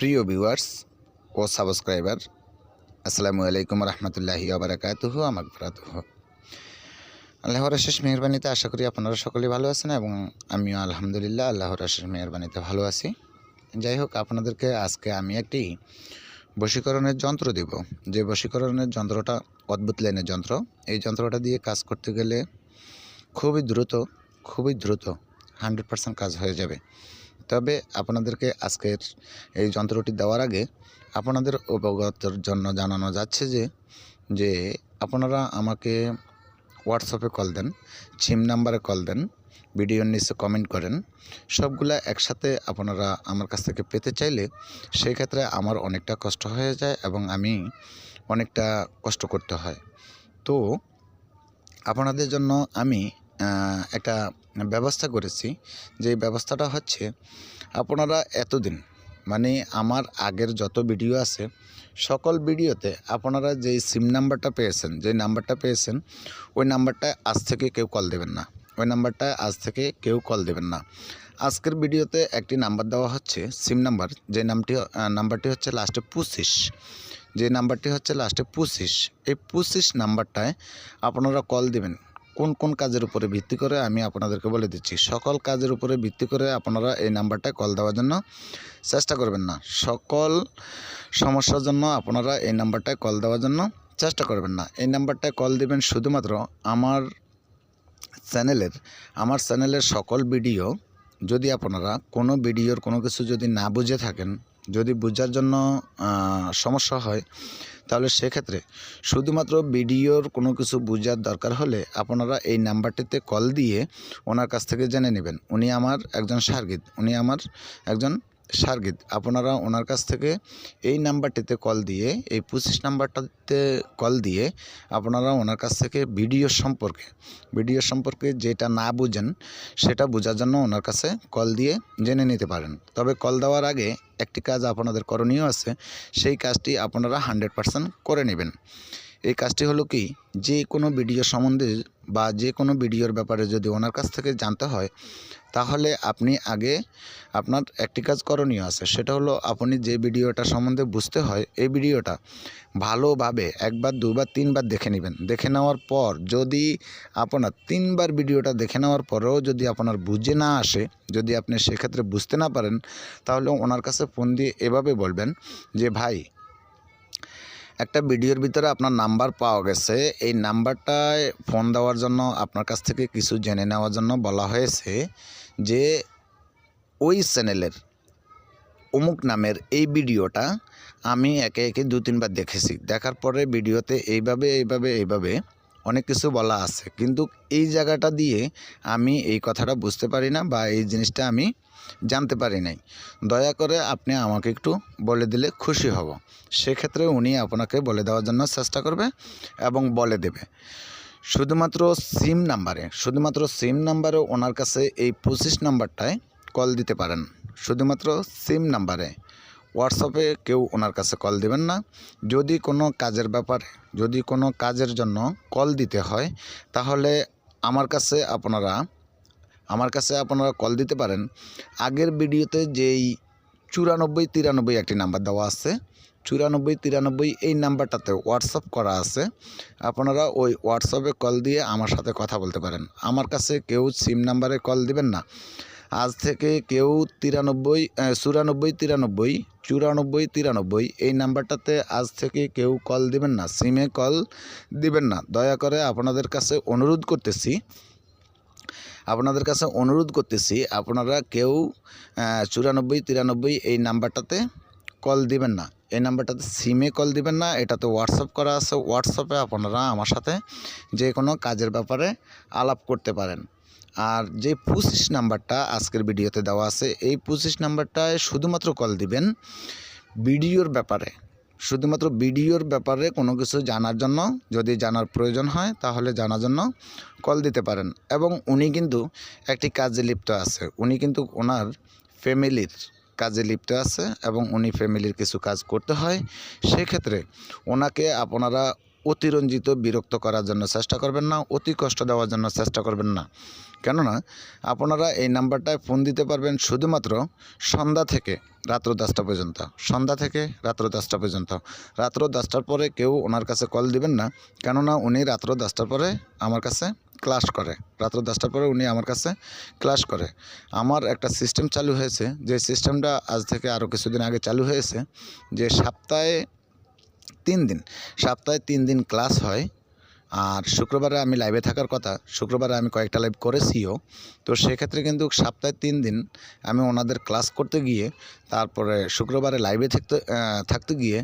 প্রিয় ভিউয়ার্স ও সাবস্ক্রাইবার আসসালামু আলাইকুম রহমতুল্লাহি আবরাকাতুহু আমাকফরাতুহু আল্লাহর শেষ মেহরবানিতে আশা করি আপনারা সকলেই ভালো আছেন এবং আমিও আলহামদুলিল্লাহ আল্লাহর শেষ মেহরবানিতে ভালো আছি। যাই হোক, আপনাদেরকে আজকে আমি একটি বশীকরণের যন্ত্র দেব। যে বশীকরণের যন্ত্রটা অদ্ভুত লাইনের যন্ত্র। এই যন্ত্রটা দিয়ে কাজ করতে গেলে খুবই দ্রুত খুবই দ্রুত হান্ড্রেড পার্সেন্ট কাজ হয়ে যাবে। তবে আপনাদেরকে আজকের এই যন্ত্রটি দেওয়ার আগে আপনাদের অবগতর জন্য জানানো যাচ্ছে যে যে আপনারা আমাকে হোয়াটসঅ্যাপে কল দেন সিম নাম্বারে কল দেন, ভিডিওর নিচে কমেন্ট করেন, সবগুলা একসাথে আপনারা আমার কাছ থেকে পেতে চাইলে সেই ক্ষেত্রে আমার অনেকটা কষ্ট হয়ে যায় এবং আমি অনেকটা কষ্ট করতে হয়। তো, আপনাদের জন্য আমি একটা ব্যবস্থা করেছি যে ব্যবস্থাটা হচ্ছে আপনারা এতদিন মানে আমার আগের যত ভিডিও আছে, সকল ভিডিওতে আপনারা যেই সিম নাম্বারটা পেয়েছেন যে নাম্বারটা পেয়েছেন, ওই নাম্বারটায় আজ থেকে কেউ কল দেবেন না। ওই নাম্বারটায় আজ থেকে কেউ কল দেবেন না। আজকের ভিডিওতে একটি নাম্বার দেওয়া হচ্ছে, সিম নাম্বার, যে নামটি নাম্বারটি হচ্ছে লাস্টে পঁচিশ যে নাম্বারটি হচ্ছে লাস্টে পঁচিশ এই পঁচিশ নাম্বারটায় আপনারা কল দিবেন। কোন কোন কাজের উপরে ভিত্তি করে আমি আপনাদেরকে বলে দিচ্ছি। সকল কাজের উপরে ভিত্তি করে আপনারা এই নাম্বারটায় কল দেওয়ার জন্য চেষ্টা করবেন না। সকল সমস্যার জন্য আপনারা এই নাম্বারটায় কল দেওয়ার জন্য চেষ্টা করবেন না। এই নাম্বারটায় কল দিবেন শুধুমাত্র আমার চ্যানেলের আমার চ্যানেলের সকল ভিডিও যদি আপনারা কোনো ভিডিওর কোনো কিছু যদি না বুঝে থাকেন যদি বোঝার জন্য সমস্যা হয়, তাহলে সেক্ষেত্রে শুধুমাত্র ভিডিওর কোনো কিছু বোঝার দরকার হলে আপনারা এই নাম্বারটিতে কল দিয়ে ওনার কাছ থেকে জেনে নেবেন। উনি আমার একজন সার্গিদ উনি আমার একজন সার্গিদ আপনারা ওনার কাছ থেকে এই নাম্বারটিতে কল দিয়ে, এই পঁচিশ নাম্বারটাতে কল দিয়ে আপনারা ওনার কাছ থেকে ভিডিও সম্পর্কে ভিডিও সম্পর্কে যেটা না বুঝেন, সেটা বোঝার জন্য ওনার কাছে কল দিয়ে জেনে নিতে পারেন। তবে কল দেওয়ার আগে একটি কাজ আপনাদের করণীয় আছে, সেই কাজটি আপনারা হান্ড্রেড পারসেন্ট করে নেবেন। এই কাজটি হলো কি, যে কোনো ভিডিও সম্বন্ধে বা যে কোনো ভিডিওর ব্যাপারে যদি ওনার কাছ থেকে জানতে হয়, তাহলে আপনি আগে আপনার একটি কাজ করণীয় আছে। সেটা হলো আপনি যে ভিডিওটা সম্বন্ধে বুঝতে হয়, এই ভিডিওটা ভালোভাবে একবার, দুবার, তিনবার দেখে নেবেন। দেখে নেওয়ার পর যদি আপনার তিনবার ভিডিওটা দেখে নেওয়ার পরেও যদি আপনার বুঝে না আসে, যদি আপনি সেক্ষেত্রে বুঝতে না পারেন, তাহলে ওনার কাছে ফোন দিয়ে এভাবে বলবেন যে, ভাই একটা ভিডিওর ভিতরে আপনার নাম্বার পাওয়া গেছে। এই নাম্বারটায় ফোন দেওয়ার জন্য আপনার কাছ থেকে কিছু জেনে নেওয়ার জন্য বলা হয়েছে যে, ওই চ্যানেলের অমুক নামের এই ভিডিওটা আমি একে একে দু তিনবার দেখেছি। দেখার পরে ভিডিওতে এইভাবে এইভাবে এইভাবে অনেক কিছু বলা আছে। কিন্তু এই জায়গাটা দিয়ে আমি এই কথাটা বুঝতে পারি না বা এই জিনিসটা আমি জানতে পারি নাই। দয়া করে আপনি আমাকে একটু বলে দিলে খুশি হব। সেক্ষেত্রে উনি আপনাকে বলে দেওয়ার জন্য চেষ্টা করবে এবং বলে দেবে। শুধুমাত্র সিম নাম্বারে, শুধুমাত্র সিম নাম্বারে ওনার কাছে এই পঁচিশ নাম্বারটায় কল দিতে পারেন। শুধুমাত্র সিম নাম্বারে। হোয়াটসঅ্যাপে কেউ ওনার কাছে কল দেবেন না। যদি কোনো কাজের ব্যাপারে, যদি কোনো কাজের জন্য কল দিতে হয়, তাহলে আমার কাছে আপনারা, আমার কাছে আপনারা কল দিতে পারেন। আগের ভিডিওতে যেই চুরানব্বই তিরানব্বই একটি নাম্বার দেওয়া আছে, চুরানব্বই তিরানব্বই এই নাম্বারটাতে হোয়াটসঅ্যাপ করা আছে। আপনারা ওই হোয়াটসঅ্যাপে কল দিয়ে আমার সাথে কথা বলতে পারেন। আমার কাছে কেউ সিম নাম্বারে কল দিবেন না। আজ থেকে কেউ তিরানব্বই চুরানব্বই তিরানব্বই চুরানব্বই, তিরানব্বই, এই নাম্বারটাতে আজ থেকে কেউ কল দিবেন না সিমে কল দিবেন না। দয়া করে আপনাদের কাছে অনুরোধ করতেছি, আপনাদের কাছে অনুরোধ করতেছি, আপনারা কেউ চুরানব্বই, তিরানব্বই এই নাম্বারটাতে কল দিবেন না। এই নাম্বারটাতে সিমে কল দিবেন না, এটাতে হোয়াটসঅ্যাপ করা আছে। হোয়াটসঅ্যাপে আপনারা আমার সাথে যে কোনো কাজের ব্যাপারে আলাপ করতে পারেন। আর যে পঁচিশ নাম্বারটা আজকের ভিডিওতে দেওয়া আছে, এই পঁচিশ নাম্বারটায় শুধুমাত্র কল দিবেন ভিডিওর ব্যাপারে। শুধুমাত্র ভিডিওর ব্যাপারে কোনো কিছু জানার জন্য, যদি জানার প্রয়োজন হয় তাহলে জানার জন্য কল দিতে পারেন। এবং উনি কিন্তু একটি কাজে লিপ্ত আছে। উনি কিন্তু ওনার ফ্যামিলির কাজে লিপ্ত আছে এবং উনি ফ্যামিলির কিছু কাজ করতে হয়। সেক্ষেত্রে ওনাকে আপনারা অতিরঞ্জিত বিরক্ত করার জন্য চেষ্টা করবেন না, অতি কষ্ট দেওয়ার জন্য চেষ্টা করবেন না। কেননা, আপনারা এই নাম্বারটায় ফোন দিতে পারবেন শুধুমাত্র সন্ধ্যা থেকে রাত্র দশটা পর্যন্ত। সন্ধ্যা থেকে রাত্র দশটা পর্যন্ত। রাত্র দশটার পরে কেউ ওনার কাছে কল দিবেন না, কেননা উনি রাত্র দশটার পরে আমার কাছে ক্লাস করে। রাত্র দশটার পরে উনি আমার কাছে ক্লাস করে। আমার একটা সিস্টেম চালু হয়েছে, যে সিস্টেমটা আজ থেকে আরও কিছুদিন আগে চালু হয়েছে, যে সপ্তাহে তিন দিন সপ্তাহে তিন দিন ক্লাস হয়। আর শুক্রবারে আমি লাইভে থাকার কথা, শুক্রবারে আমি কয়েকটা লাইভ করেছিও। তো সেক্ষেত্রে কিন্তু সপ্তাহে তিন দিন আমি ওনাদের ক্লাস করতে গিয়ে, তারপরে শুক্রবারে লাইভে থাকতে থাকতে গিয়ে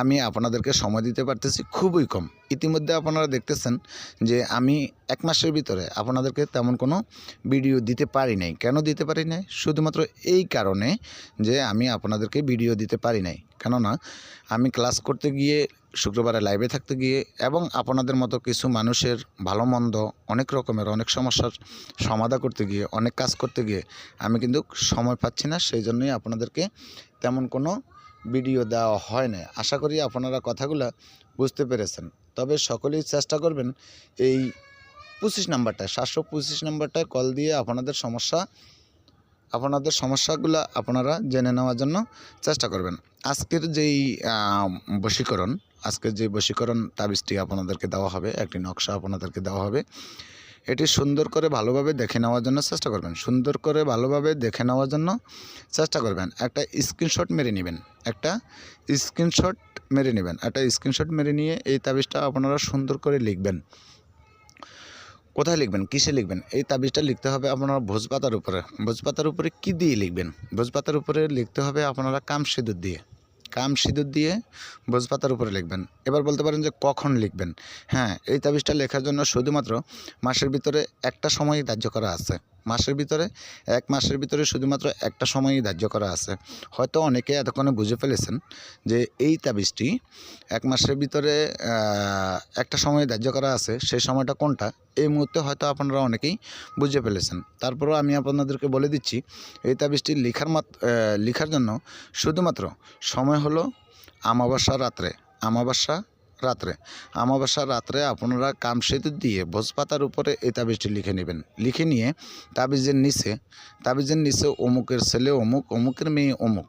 আমি আপনাদেরকে সময় দিতে পারতেছি খুবই কম। ইতিমধ্যে আপনারা দেখতেছেন যে আমি এক মাসের ভিতরে আপনাদেরকে তেমন কোনো ভিডিও দিতে পারি নাই। কেন দিতে পারি নাই? শুধুমাত্র এই কারণে যে আমি আপনাদেরকে ভিডিও দিতে পারি নাই। কেননা আমি ক্লাস করতে গিয়ে শুক্রবারে লাইভে থাকতে গিয়ে এবং আপনাদের মতো কিছু মানুষের ভালো মন্দ অনেক রকমের অনেক সমস্যার সমাধা করতে গিয়ে, অনেক কাজ করতে গিয়ে আমি কিন্তু সময় পাচ্ছি না, সেই জন্যই আপনাদেরকে তেমন কোনো ভিডিও দেওয়া হয় না আশা করি আপনারা কথাগুলো বুঝতে পেরেছেন। তবে সকলেই চেষ্টা করবেন এই পঁচিশ নাম্বারটায় সাতশো পঁচিশ নাম্বারটায় কল দিয়ে আপনাদের সমস্যা, আপনাদের সমস্যাগুলো আপনারা জেনে নেওয়ার জন্য চেষ্টা করবেন। আজকের যেই বশীকরণ আজকের যে বশীকরণ তাবিজটি আপনাদেরকে দেওয়া হবে, একটি নকশা আপনাদেরকে দেওয়া হবে, এটি সুন্দর করে ভালোভাবে দেখে নেওয়ার জন্য চেষ্টা করবেন। সুন্দর করে ভালোভাবে দেখে নেওয়ার জন্য চেষ্টা করবেন। একটা স্ক্রিনশট মেরে নেবেন। একটা স্ক্রিনশট মেরে নেবেন। একটা স্ক্রিনশট মেরে নিয়ে এই তাবিজটা আপনারা সুন্দর করে লিখবেন। কোথায় লিখবেন? কিসে লিখবেন? এই তাবিজটা লিখতে হবে আপনারা ভোজপাতার উপরে। ভোজপাতার উপরে কি দিয়ে লিখবেন? ভোজপাতার উপরে লিখতে হবে আপনারা কাম সিঁদুর দিয়ে। কাম সিঁদুর দিয়ে ভোজপাতার উপরে লিখবেন। এবার বলতে পারেন যে কখন লিখবেন। হ্যাঁ এই তাবিজটা লেখার জন্য শুধুমাত্র মাসের ভিতরে একটা সময় ধার্য করা আছে। মাসের ভিতরে, এক মাসের ভিতরে শুধুমাত্র একটা সময়ই ধার্য করা আছে। হয়তো অনেকে এতক্ষণে বুঝে ফেলেছেন যে এই তাবিজটি এক মাসের ভিতরে একটা সময় ধার্য করা আছে, সেই সময়টা কোনটা? এই মুহূর্তে হয়তো আপনারা অনেকেই বুঝে ফেলেছেন। তারপরেও আমি আপনাদেরকে বলে দিচ্ছি, এই তাবিজটি লেখার মাত লেখার জন্য শুধুমাত্র সময় হলো আমাবস্যা রাত্রে। আমাবস্যা রাত্রে। আমাবস্যা রাত্রে আপনারা কাম সেতু দিয়ে ভোজপাতার উপরে এই তাবিজটি লিখে নেবেন। লিখে নিয়ে তাবিজের নিচে তাবিজের নিচে অমুকের ছেলে অমুক, অমুকের মেয়ে অমুক।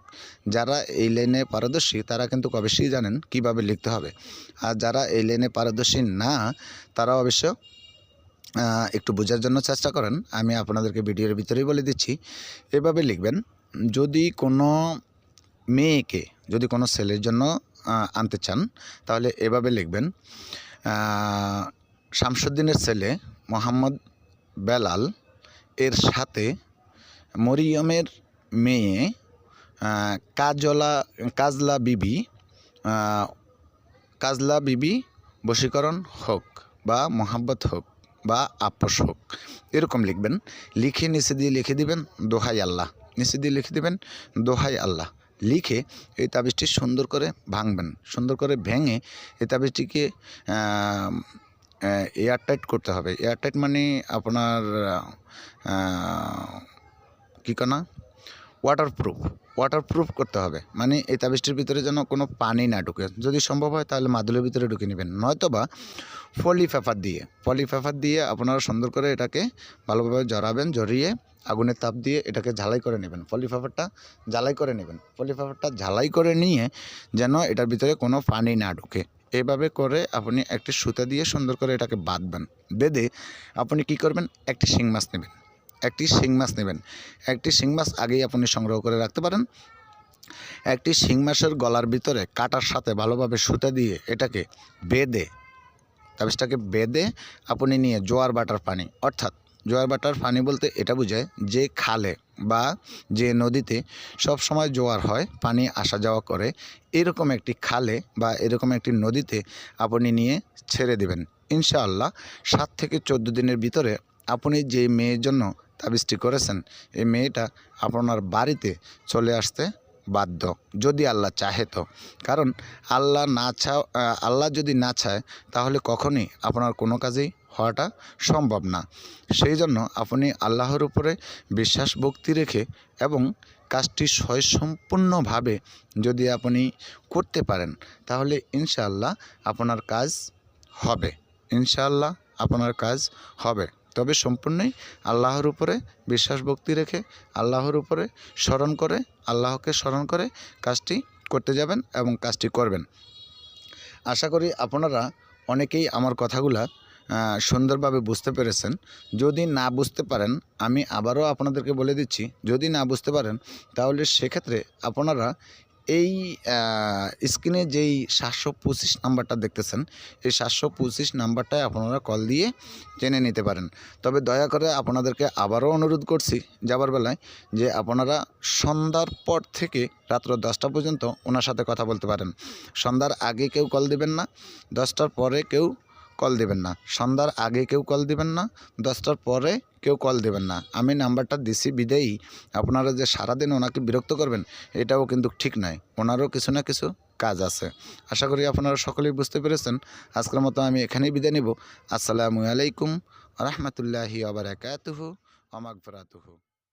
যারা এই লাইনে পারদর্শী, তারা কিন্তু অবশ্যই জানেন কীভাবে লিখতে হবে। আর যারা এই লাইনে পারদর্শী না তারা অবশ্য একটু বোঝার জন্য চেষ্টা করেন। আমি আপনাদেরকে ভিডিওর ভিতরেই বলে দিচ্ছি, এভাবে লিখবেন। যদি কোনো মেয়েকে, যদি কোনো ছেলের জন্য আনতে চান, তাহলে এভাবে লিখবেন শামসুদ্দিনের ছেলে মোহাম্মদ বেলাল এর সাথে মরিয়মের মেয়ে কাজলা কাজলা বিবি কাজলা বিবি বশীকরণ হোক বা মোহাব্বত হোক বা আপস হোক, এরকম লিখবেন। লিখে নিচে দিয়ে লিখে দিবেন, দোহাই আল্লাহ। নিচে দিয়ে লিখে দিবেন, দোহাই আল্লাহ। লিখে এই তাবিজটি সুন্দর করে ভাঙবেন। সুন্দর করে ভেঙে এই তাবিজটিকে এয়ার টাইট করতে হবে। এয়ার টাইট মানে আপনার কী কনা? ওয়াটারপ্রুফ ওয়াটারপ্রুফ করতে হবে। মানে এই তাবিজটির ভিতরে যেন কোনো পানি না ঢুকে। যদি সম্ভব হয় তাহলে মাদুলের ভিতরে ঢুকে নেবেন। নয়তোবা ফলি পেপার দিয়ে ফলি পেপার দিয়ে আপনারা সুন্দর করে এটাকে ভালোভাবে জড়াবেন, জড়িয়ে আগুনের তাপ দিয়ে এটাকে ঝালাই করে নেবেন। পলি পেপারটা ঝালাই করে নেবেন। পলি পেপারটা ঝালাই করে নিয়ে যেন এটার ভিতরে কোনো পানি না ঢুকে। এভাবে করে আপনি একটি সুতা দিয়ে সুন্দর করে এটাকে বাঁধবেন। বেঁধে আপনি কি করবেন? একটি শিং মাছ নেবেন। একটি শিং মাছ নেবেন। একটি শিং মাছ আগেই আপনি সংগ্রহ করে রাখতে পারেন। একটি শিং মাছের গলার ভিতরে কাটার সাথে ভালোভাবে সুতা দিয়ে এটাকে বেঁধে, তাবিজটাকে বেঁধে আপনি নিয়ে জোয়ার বাটার পানি, অর্থাৎ জোয়ার বাটার পানি বলতে এটা বোঝায় যে খালে বা যে নদীতে সব সময় জোয়ার হয়, পানি আসা যাওয়া করে, এরকম একটি খালে বা এরকম একটি নদীতে আপনি নিয়ে ছেড়ে দেবেন। ইনশাআল্লাহ সাত থেকে চোদ্দ দিনের ভিতরে আপনি যে মেয়ের জন্য তাবিজটি করেছেন, এই মেয়েটা আপনার বাড়িতে চলে আসতে বাধ্য, যদি আল্লাহ চাহে তো। কারণ আল্লাহ না চা আল্লাহ যদি না চায়, তাহলে কখনই আপনার কোনো কাজেই হওয়াটা সম্ভব না। সেই জন্য আপনি আল্লাহর উপরে বিশ্বাস, ভক্তি রেখে এবং কাজটি স্বয়ংসম্পূর্ণভাবে যদি আপনি করতে পারেন, তাহলে ইনশাআল্লাহ আপনার কাজ হবে। ইনশাআল্লাহ আপনার কাজ হবে। তবে সম্পূর্ণই আল্লাহর উপরে বিশ্বাস, ভক্তি রেখে আল্লাহর উপরে স্মরণ করে, আল্লাহকে স্মরণ করে কাজটি করতে যাবেন এবং কাজটি করবেন। আশা করি আপনারা অনেকেই আমার কথাগুলা সুন্দরভাবে বুঝতে পেরেছেন। যদি না বুঝতে পারেন, আমি আবারও আপনাদেরকে বলে দিচ্ছি, যদি না বুঝতে পারেন, তাহলে সেক্ষেত্রে আপনারা এই স্ক্রিনে যেই সাতশো পঁচিশ নাম্বারটা দেখতেছেন, এই সাতশো পঁচিশ নাম্বারটায় আপনারা কল দিয়ে জেনে নিতে পারেন। তবে দয়া করে আপনাদেরকে আবারও অনুরোধ করছি যাবার বেলায় যে আপনারা সন্ধ্যার পর থেকে রাত্র দশটা পর্যন্ত ওনার সাথে কথা বলতে পারেন। সন্ধ্যার আগে কেউ কল দিবেন না, দশটার পরে কেউ কল দিবেন না। সন্ধ্যার আগে কেউ কল দিবেন না, দশটার পরে কেউ কল দেবেন না। আমি নাম্বারটা দিছি বিদেয়ী। আপনারা যে সারাদিন ওনাকে বিরক্ত করবেন, এটাও কিন্তু ঠিক নয়। ওনারও কিছু না কিছু কাজ আছে। আশা করি আপনারা সকলেই বুঝতে পেরেছেন। আজকের মতো আমি এখানেই বিদায় নিব। আসসালামু আলাইকুম রহমতুল্লাহি আবরাকাতুহু আমাগফরাতুহু